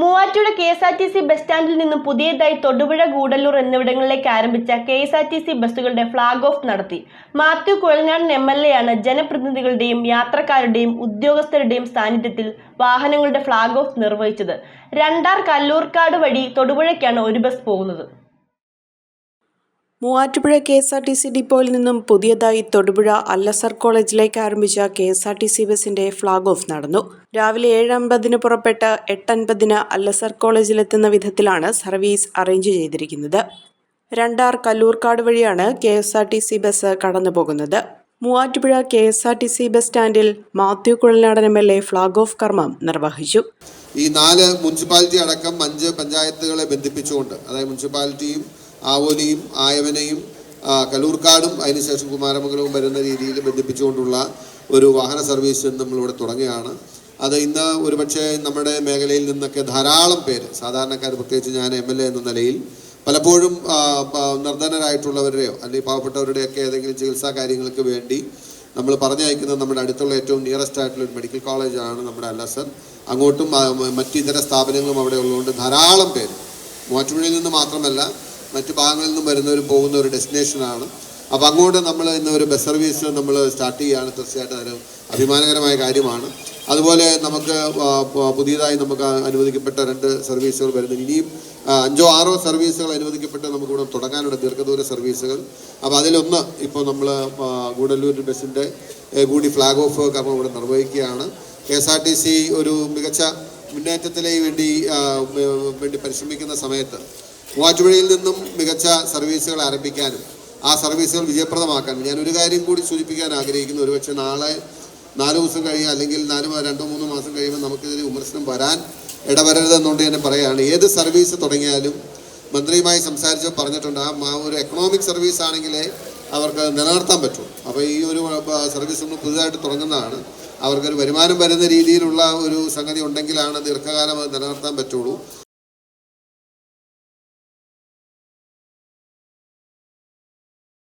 Muvattupuzha K S R T C bus സ്റ്റാൻഡിൽ നിന്നും പുതിയതായി തൊടുപുഴ ഗൂഡല്ലൂർ എന്നിവിടങ്ങളിലേക്ക് ആരംഭിച്ച K S R T C ബസ്സുകളുടെ ഫ്ളാഗ് ഓഫ് നടത്തി. Mathew Kuzhalnadan M L A ആണ് ജനപ്രതിനിധികളുടെയും യാത്രക്കാരുടെയും ഉദ്യോഗസ്ഥരുടെയും സാന്നിധ്യത്തിൽ വാഹനങ്ങളുടെ ഫ്ളാഗ് ഓഫ് നിർവഹിച്ചത്. രണ്ടാർ കല്ലൂർക്കാട് വഴി തൊടുപുഴയ്ക്കാണ് ഒരു ബസ് പോകുന്നത്. Muvattupuzha K S R T C ഡിപ്പോയിൽ നിന്നും പുതിയതായി തൊടുപുഴ അല്ലസർ കോളേജിലേക്ക് ആരംഭിച്ച K S R T C ബസിന്റെ ഫ്ളാഗ് ഓഫ് നടന്നു. രാവിലെ ഏഴ് അമ്പതിന് പുറപ്പെട്ട് എട്ടൻപതിന് അല്ലസർ കോളേജിലെത്തുന്ന വിധത്തിലാണ് സർവീസ് അറേഞ്ച് ചെയ്തിരിക്കുന്നത്. രണ്ടാർ കല്ലൂർക്കാട് വഴിയാണ് K S R T C bus കടന്നുപോകുന്നത്. Muvattupuzha K S R T C bus സ്റ്റാൻഡിൽ Mathew Kuzhalnadan M L A flag off കർമ്മം നിർവഹിച്ചു. ഈ നാല് മുനിസിപ്പാലിറ്റി അടക്കം അഞ്ച് പഞ്ചായത്തുകളെ ബന്ധിപ്പിച്ചുകൊണ്ട് അതായത് മുനിസിപ്പാലിറ്റിയും ആവോലിയും ആയവനയും കലൂർക്കാടും അതിനുശേഷം കുമാരമംഗലവും വരുന്ന രീതിയിൽ ബന്ധിപ്പിച്ചുകൊണ്ടുള്ള ഒരു വാഹന സർവീസ് നമ്മളിവിടെ തുടങ്ങുകയാണ്. അത് ഇന്ന് ഒരുപക്ഷെ നമ്മുടെ മേഖലയിൽ നിന്നൊക്കെ ധാരാളം പേര് സാധാരണക്കാർ പ്രത്യേകിച്ച് ഞാൻ എം എൽ എ എന്ന നിലയിൽ പലപ്പോഴും നിർധനരായിട്ടുള്ളവരുടെയോ അല്ലെങ്കിൽ പാവപ്പെട്ടവരുടെയൊക്കെ ഏതെങ്കിലും ചികിത്സാ കാര്യങ്ങൾക്ക് വേണ്ടി നമ്മൾ പറഞ്ഞയക്കുന്നത് നമ്മുടെ അടുത്തുള്ള ഏറ്റവും നിയറസ്റ്റ് ആയിട്ടുള്ള ഒരു മെഡിക്കൽ കോളേജാണ് നമ്മുടെ അല്ലസർ. അങ്ങോട്ടും മറ്റു മ- ഇതര സ്ഥാപനങ്ങളും അവിടെ ഉള്ളതുകൊണ്ട് ധാരാളം പേര്. മൂവാറ്റുപുഴയിൽ നിന്ന് മാത്രമല്ല മറ്റ് ഭാഗങ്ങളിൽ നിന്നും വരുന്നവരും പോകുന്ന ഒരു ഡെസ്റ്റിനേഷനാണ്. അപ്പോൾ അങ്ങോട്ട് നമ്മൾ ഇന്ന് ഒരു ബസ് സർവീസ് നമ്മൾ സ്റ്റാർട്ട് ചെയ്യുകയാണ് തീർച്ചയായിട്ടും അതൊരു അഭിമാനകരമായ കാര്യമാണ്. അതുപോലെ നമുക്ക് പുതിയതായി നമുക്ക് അനുവദിക്കപ്പെട്ട രണ്ട് സർവീസുകൾ വരുന്നു ഇനിയും അഞ്ചോ ആറോ സർവീസുകൾ അനുവദിക്കപ്പെട്ട് നമുക്കിവിടെ തുടങ്ങാനുള്ള ദീർഘദൂര സർവീസുകൾ. അപ്പോൾ അതിലൊന്ന് ഇപ്പോൾ നമ്മൾ ഗൂഡല്ലൂർ ബസ്സിന്റെ കൂടി ഫ്ലാഗ് ഓഫ് കർമ്മം ഇവിടെ നിർവഹിക്കുകയാണ്. K S R T C ഒരു മികച്ച മുന്നേറ്റത്തിലേക്ക് വേണ്ടി വേണ്ടി പരിശ്രമിക്കുന്ന സമയത്ത് മൂവാറ്റുപുഴയിൽ നിന്നും മികച്ച സർവീസുകൾ ആരംഭിക്കാനും ആ സർവീസുകൾ വിജയപ്രദമാക്കാനും ഞാൻ ഒരു കാര്യം കൂടി സൂചിപ്പിക്കാൻ ആഗ്രഹിക്കുന്നു. ഒരുപക്ഷെ നാളെ നാല് ദിവസം കഴിയുക അല്ലെങ്കിൽ നാല് രണ്ടോ മൂന്നോ മാസം കഴിയുമ്പോൾ നമുക്കിതിൽ വിമർശനം വരാൻ ഇടവരരുതെന്നുകൊണ്ട് തന്നെ പറയുകയാണ്. ഏത് സർവീസ് തുടങ്ങിയാലും മന്ത്രിയുമായി സംസാരിച്ച് പറഞ്ഞിട്ടുണ്ട് ആ ഒരു എക്കണോമിക് സർവീസ് ആണെങ്കിലേ അവർക്ക് നിലനിർത്താൻ പറ്റും. അപ്പോൾ ഈ ഒരു സർവീസ് നമ്മൾ പുതുതായിട്ട് തുടങ്ങുന്നതാണ്. അവർക്കൊരു വരുമാനം വരുന്ന രീതിയിലുള്ള ഒരു സംഗതി ഉണ്ടെങ്കിലാണ് ദീർഘകാലം നിലനിർത്താൻ പറ്റുള്ളൂ.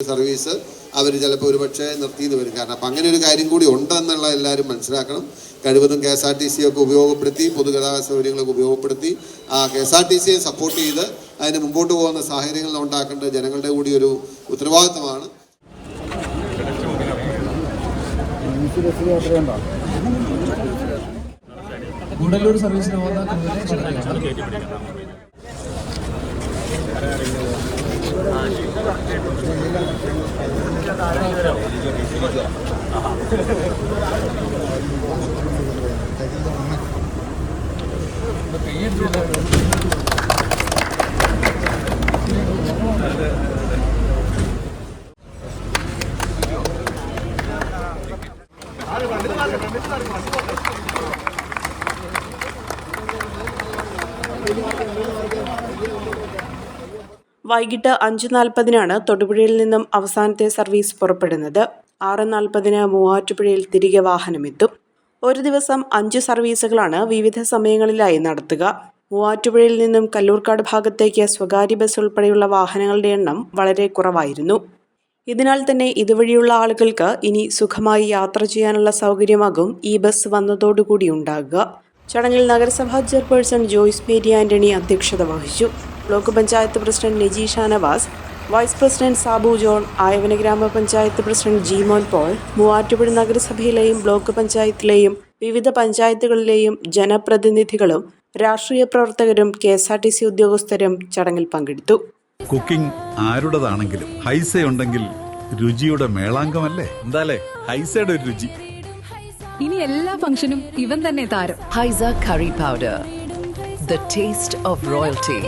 സർവീസ് അവർ ചിലപ്പോൾ ഒരു പക്ഷേ നിർത്തിയെന്ന് വരും. കാരണം അപ്പം അങ്ങനെ ഒരു കാര്യം കൂടി ഉണ്ടെന്നുള്ള എല്ലാവരും മനസ്സിലാക്കണം. കഴിവതും K S R T C ഒക്കെ ഉപയോഗപ്പെടുത്തി പൊതുഗതാഗത സൗകര്യങ്ങളൊക്കെ ഉപയോഗപ്പെടുത്തി ആ കെ എസ് ആർ ടി സിയെ സപ്പോർട്ട് ചെയ്ത് അതിന് മുമ്പോട്ട് പോകുന്ന സാഹചര്യങ്ങൾ ഉണ്ടാക്കേണ്ടത് ജനങ്ങളുടെ കൂടി ഒരു ഉത്തരവാദിത്തമാണ് കൂടുതലൊരു സർവീസിന് പോകുന്ന വൈകിട്ട് അഞ്ച് നാൽപ്പതിനാണ് തൊടുപുഴയിൽ നിന്നും അവസാനത്തെ സർവീസ് പുറപ്പെടുന്നത്. ആറ് നാൽപ്പതിന് മൂവാറ്റുപുഴയിൽ തിരികെ വാഹനമെത്തും. ഒരു ദിവസം അഞ്ച് സർവീസുകളാണ് വിവിധ സമയങ്ങളിലായി നടത്തുക. മൂവാറ്റുപുഴയിൽ നിന്നും കല്ലൂർക്കാട് ഭാഗത്തേക്ക് സ്വകാര്യ ബസ് ഉൾപ്പെടെയുള്ള വാഹനങ്ങളുടെ എണ്ണം വളരെ കുറവായിരുന്നു. ഇതിനാൽ തന്നെ ഇതുവഴിയുള്ള ആളുകൾക്ക് ഇനി സുഖമായി യാത്ര ചെയ്യാനുള്ള സൗകര്യമാകും ഈ ബസ് വന്നതോടുകൂടി ഉണ്ടാകുക. ചടങ്ങിൽ നഗരസഭാ ചെയർപേഴ്സൺ ജോയ്സ് മേരി ആന്റണി അധ്യക്ഷത വഹിച്ചു. Block panchayat president Neji Shanavas vice president Sabu John Ayavana grama panchayat president Jimon Paul Muvattupuzha നഗരസഭയിലെയും block പഞ്ചായത്തിലെയും വിവിധ പഞ്ചായത്തുകളിലെയും ജനപ്രതിനിധികളും രാഷ്ട്രീയ പ്രവർത്തകരും K S R T C ഉദ്യോഗസ്ഥരും ചടങ്ങിൽ പങ്കെടുത്തു. കുക്കിംഗ് ആരുടേതാണെങ്കിലും ഹൈസ ഉണ്ടെങ്കിൽ രുചിയുടെ മേളാങ്കമല്ലേ എന്താലേ? ഹൈസയുടെ ഒരു രുചി. ഇനി എല്ലാ ഫംഗ്ഷനും ഇവൻ തന്നെ താരം. Haiza curry powder the taste of royalty.